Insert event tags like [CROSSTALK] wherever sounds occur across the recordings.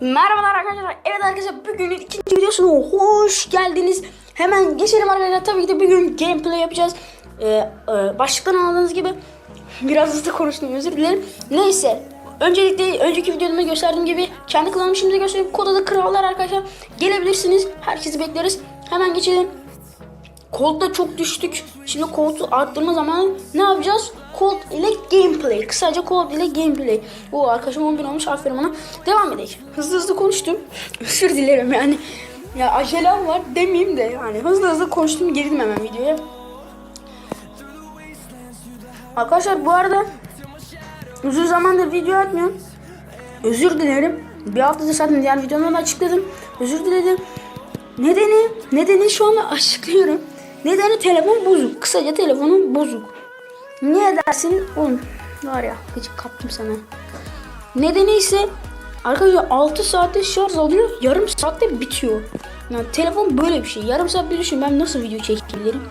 Merhabalar arkadaşlar. Evet arkadaşlar bugünün ikinci videosuna hoş geldiniz. Hemen geçelim arkadaşlar. Tabii ki de bugün gameplay yapacağız. Ee, e, başlıktan anladığınız gibi biraz hızlı konuştum özür dilerim. Neyse. Öncelikle önceki videomda gösterdiğim gibi kendi klanımı şimdi göstereyim. Kod adı krallar arkadaşlar. Gelebilirsiniz. Herkesi bekleriz. Hemen geçelim. Cold'da çok düştük. Şimdi Cold'u arttırma zamanı ne yapacağız? Cold ile gameplay. Kısaca Cold ile gameplay. O arkadaşım 11 olmuş aferin ona. Devam edelim. Hızlı hızlı konuştum. [LAUGHS] Özür dilerim yani. Ya acelem var demeyeyim de yani hızlı hızlı konuştum girdim hemen videoya. Arkadaşlar bu arada uzun zamandır video atmıyorum. Özür dilerim. Bir haftadır zaten diğer videolarımda açıkladım. Özür diledim. Nedeni, nedeni şu anda açıklıyorum. Nedeni telefon bozuk. Kısaca telefonum bozuk. Niye dersin? Oğlum var ya gıcık kaptım sana. Nedeni ise arkadaşlar 6 saatte şarj alıyor. Yarım saatte bitiyor. Yani telefon böyle bir şey. Yarım saat bir düşün ben nasıl video çekebilirim?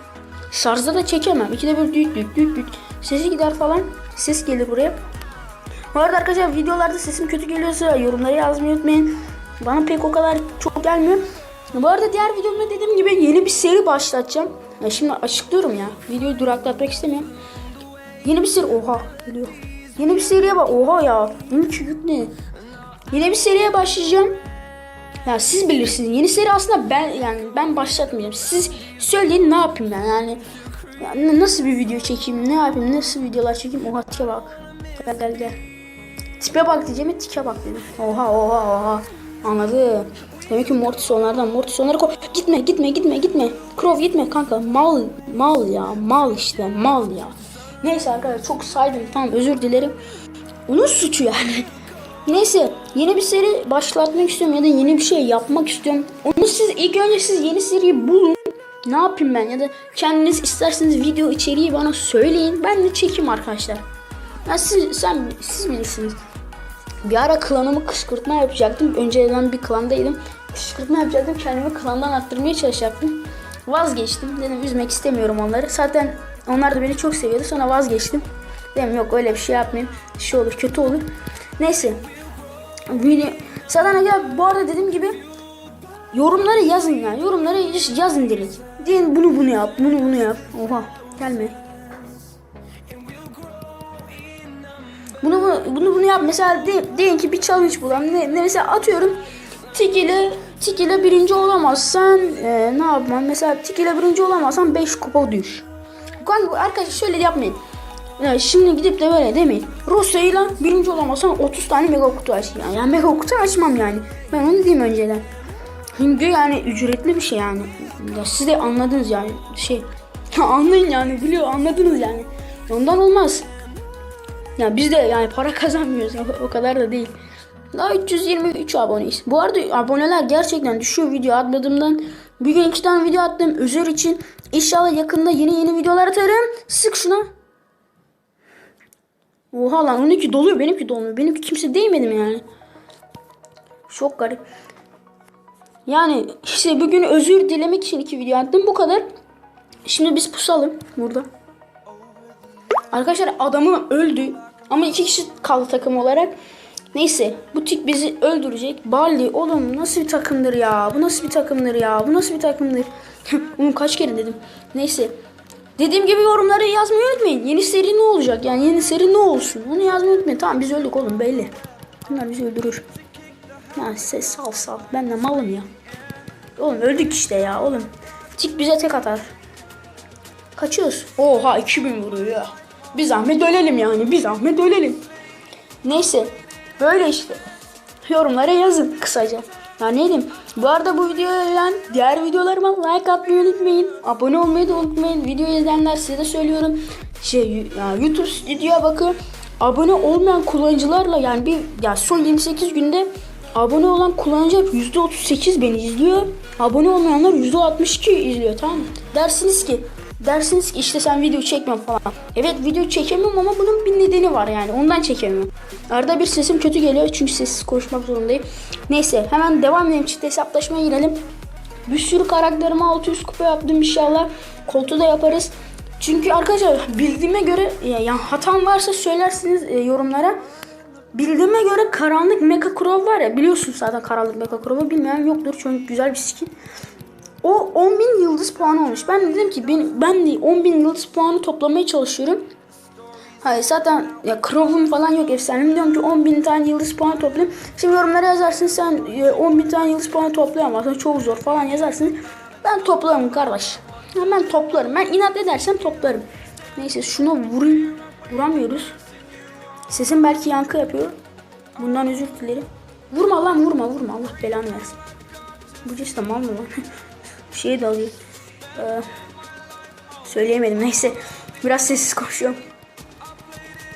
Şarjda da çekemem. İkide bir düt düt düt düt. Sesi gider falan. Ses gelir buraya. Bu arada arkadaşlar videolarda sesim kötü geliyorsa yorumları yazmayı unutmayın. Bana pek o kadar çok gelmiyor. Bu arada diğer videomda dediğim gibi yeni bir seri başlatacağım. Ya şimdi açıklıyorum ya. Videoyu duraklatmak istemiyorum. Yeni bir seri oha geliyor. Yeni bir seriye bak oha ya. Bunun çocuk ne? Yeni bir seriye başlayacağım. Ya siz bilirsiniz. Yeni seri aslında ben yani ben başlatmayacağım. Siz söyleyin ne yapayım ben yani. Ya n- nasıl bir video çekeyim, ne yapayım, nasıl videolar çekeyim. Oha tike bak. Gel gel gel. Tipe bak diyeceğim tike bak dedim. Oha oha oha. Anladım. Demek ki Mortis onlardan. Mortis onları koy. Gitme gitme gitme gitme. Krov gitme kanka. Mal mal ya. Mal işte mal ya. Neyse arkadaşlar çok saydım. Tamam özür dilerim. Onun suçu yani. [LAUGHS] Neyse yeni bir seri başlatmak istiyorum ya da yeni bir şey yapmak istiyorum. Onu siz ilk önce siz yeni seriyi bulun. Ne yapayım ben ya da kendiniz isterseniz video içeriği bana söyleyin. Ben de çekeyim arkadaşlar. Ya siz, sen, siz bilirsiniz. Bir ara klanımı kışkırtma yapacaktım. Önceden bir klandaydım. Kışkırtma yapacaktım. Kendimi klandan attırmaya çalışacaktım. Vazgeçtim. Dedim üzmek istemiyorum onları. Zaten onlar da beni çok seviyordu. Sonra vazgeçtim. Dedim yok öyle bir şey yapmayayım. Şey olur kötü olur. Neyse. Video... Zaten aga bu arada dediğim gibi yorumları yazın ya. Yorumları yazın direkt. Deyin bunu bunu yap. Bunu bunu yap. Oha gelme. Bunu bunu bunu, bunu yap. Mesela de, deyin ki bir challenge bulalım. Ne, ne mesela atıyorum tik ile tik ile birinci olamazsan e, ne yapmam? Mesela tik ile birinci olamazsan 5 kupa düş. Kanka arkadaşlar şöyle yapmayın. Ya şimdi gidip de böyle demeyin. Rusya ile birinci olamazsan 30 tane mega kutu aç. Yani, yani mega kutu açmam yani. Ben onu diyeyim önceden. Hindi yani ücretli bir şey yani. Ya siz de anladınız yani şey. [LAUGHS] Anlayın yani biliyor anladınız yani. Ondan olmaz. Ya biz de yani para kazanmıyoruz o kadar da değil. Daha 323 aboneyiz. Bu arada aboneler gerçekten düşüyor video atmadığımdan. Bugün iki tane video attım özür için. İnşallah yakında yeni yeni videolar atarım. Sık şuna. Oha lan onunki doluyor benimki dolmuyor. Benimki kimse değmedim yani. Çok garip. Yani işte bugün özür dilemek için iki video attım bu kadar. Şimdi biz pusalım burada. Arkadaşlar adamı öldü. Ama iki kişi kaldı takım olarak. Neyse bu tik bizi öldürecek. Barley oğlum nasıl bir takımdır ya? Bu nasıl bir takımdır ya? Bu nasıl bir takımdır? [LAUGHS] Onu kaç kere dedim. Neyse. Dediğim gibi yorumları yazmayı unutmayın. Yeni seri ne olacak? Yani yeni seri ne olsun? Onu yazmayı unutmayın. Tamam biz öldük oğlum belli. Bunlar bizi öldürür. Ya ses sal sal. Ben de malım ya. Oğlum öldük işte ya oğlum. Tik bize tek atar. Kaçıyoruz. Oha 2000 vuruyor ya. Bir zahmet ölelim yani. Bir zahmet ölelim. Neyse. Böyle işte. Yorumlara yazın kısaca. Ya ne diyeyim. Bu arada bu videoya diğer videolarıma like atmayı unutmayın. Abone olmayı da unutmayın. Video izleyenler size de söylüyorum. Şey ya YouTube stüdyoya bakın. Abone olmayan kullanıcılarla yani bir ya son 28 günde abone olan kullanıcılar %38 beni izliyor. Abone olmayanlar %62 izliyor tamam mı? Dersiniz ki dersiniz ki işte sen video çekmiyorsun falan. Evet video çekemiyorum ama bunun bir nedeni var yani ondan çekemiyorum. Arada bir sesim kötü geliyor çünkü sessiz konuşmak zorundayım. Neyse hemen devam edelim çift hesaplaşmaya girelim. Bir sürü karakterime 600 kupa yaptım inşallah. Koltuğu da yaparız. Çünkü arkadaşlar bildiğime göre ya, yani hatam varsa söylersiniz e, yorumlara. bildiğime göre karanlık Mecha Crow var ya biliyorsun zaten karanlık Mecha Crow'u bilmeyen yoktur çünkü güzel bir skin. O 10.000 yıldız puanı olmuş. Ben de dedim ki ben, ben de 10.000 yıldız puanı toplamaya çalışıyorum. Hayır zaten ya Crow'um falan yok efsanem diyorum ki 10.000 tane yıldız puanı toplayayım. Şimdi yorumlara yazarsın sen e, 10.000 tane yıldız puanı toplayamazsın çok zor falan yazarsın. Ben toplarım kardeş. Hemen toplarım. Ben inat edersem toplarım. Neyse şuna vurayım. Vuramıyoruz. Sesim belki yankı yapıyor. Bundan özür dilerim. Vurma lan vurma vurma. Allah belanı versin. Bu de mal mı lan? [LAUGHS] şey de alıyor. Ee, söyleyemedim neyse. Biraz sessiz konuşuyorum.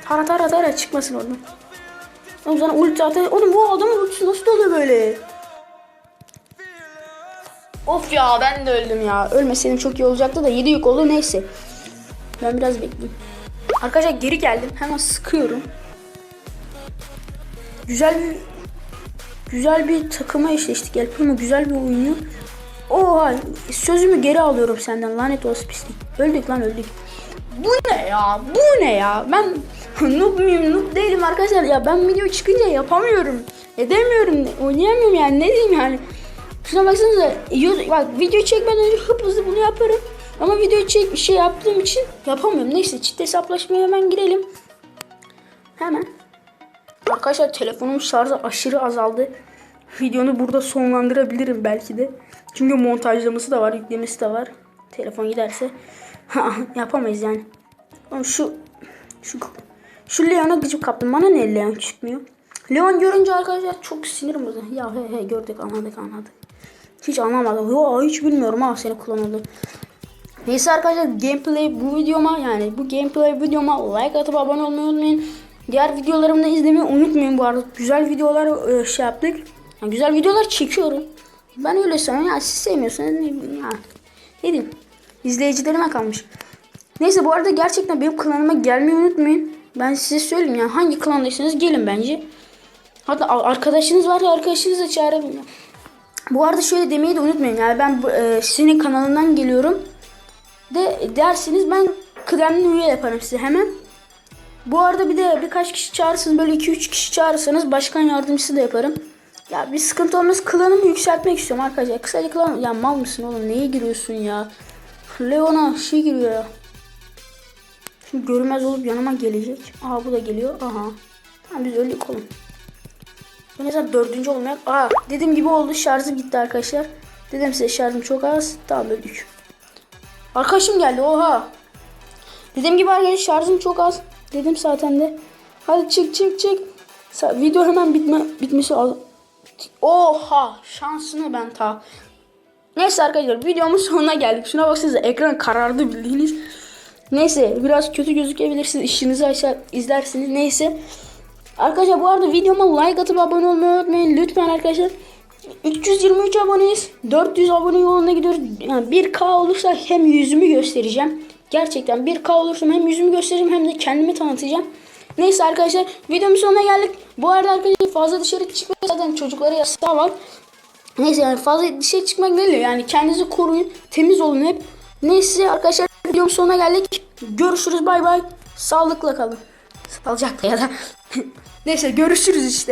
Tara tara tara çıkmasın oradan. Oğlum sana ulti atıyor. Oğlum bu adamın ultisi nasıl oluyor böyle? Of ya ben de öldüm ya. Ölmeseydim çok iyi olacaktı da 7 yük oldu neyse. Ben biraz bekleyeyim. Arkadaşlar geri geldim. Hemen sıkıyorum. Güzel bir güzel bir takıma eşleştik. El güzel bir oyunu. Oha sözümü geri alıyorum senden lanet olsun pislik. Öldük lan öldük. Bu ne ya? Bu ne ya? Ben [LAUGHS] noob muyum? Noob değilim arkadaşlar. Ya ben video çıkınca yapamıyorum. Edemiyorum. Oynayamıyorum yani. Ne diyeyim yani? Şuna baksanıza. Bak video çekmeden önce hıp hızlı bunu yaparım. Ama video çek şey yaptığım için yapamıyorum. Neyse çift hesaplaşmaya hemen girelim. Hemen. Arkadaşlar telefonum şarjı aşırı azaldı. Videonu burada sonlandırabilirim belki de. Çünkü montajlaması da var, yüklemesi de var. Telefon giderse yapamayız yani. Oğlum şu şu şu Leon'a gıcık kaptım. Bana ne Leon çıkmıyor? Leon görünce arkadaşlar çok sinirim bozuldu. Ya he he gördük anladık anladık. Hiç anlamadım. Yo hiç bilmiyorum ha seni kullanıldı. Neyse arkadaşlar gameplay bu videoma yani bu gameplay videoma like atıp abone olmayı unutmayın. Diğer videolarımı da izlemeyi unutmayın bu arada. Güzel videolar e, şey yaptık. Yani güzel videolar çekiyorum. Ben öyle sanıyorum. Ya siz sevmiyorsanız ne ya. Ne diyeyim. İzleyicilerime kalmış. Neyse bu arada gerçekten benim klanıma gelmeyi unutmayın. Ben size söyleyeyim yani hangi klandaysanız gelin bence. Hatta arkadaşınız var ya arkadaşınızı çağırın. Bu arada şöyle demeyi de unutmayın. Yani ben e, senin kanalından geliyorum. De dersiniz ben klanın üye yaparım size hemen. Bu arada bir de birkaç kişi çağırırsınız böyle 2-3 kişi çağırırsanız başkan yardımcısı da yaparım. Ya bir sıkıntı olmaz klanımı yükseltmek istiyorum arkadaşlar. Kısaca klan ya mal mısın oğlum neye giriyorsun ya? Leon'a şey giriyor. Şimdi görünmez olup yanıma gelecek. Aha bu da geliyor. Aha. Tamam biz öldük oğlum. Ben mesela dördüncü olmayak. Aa dediğim gibi oldu şarjım gitti arkadaşlar. Dedim size şarjım çok az. Tamam öldük. Arkadaşım geldi oha. Dediğim gibi arkadaşlar şarjım çok az. Dedim zaten de. Hadi çık çık çık. Video hemen bitme bitmesi. Oha şansını ben ta. Neyse arkadaşlar videomun sonuna geldik. Şuna baksanıza ekran karardı bildiğiniz. Neyse biraz kötü gözükebilirsiniz. İşinizi açar izlersiniz. Neyse. Arkadaşlar bu arada videoma like atıp abone olmayı unutmayın. Lütfen arkadaşlar. 323 aboneyiz. 400 abone yoluna gidiyoruz. Yani 1K olursa hem yüzümü göstereceğim. Gerçekten 1K olursa hem yüzümü göstereceğim hem de kendimi tanıtacağım. Neyse arkadaşlar videomun sonuna geldik. Bu arada arkadaşlar fazla dışarı çıkmak zaten çocuklara yasağı var. Neyse yani fazla dışarı çıkmak değil yani kendinizi koruyun. Temiz olun hep. Neyse arkadaşlar videomun sonuna geldik. Görüşürüz bay bay. Sağlıkla kalın. Sağlıcakla ya da. [LAUGHS] Neyse görüşürüz işte.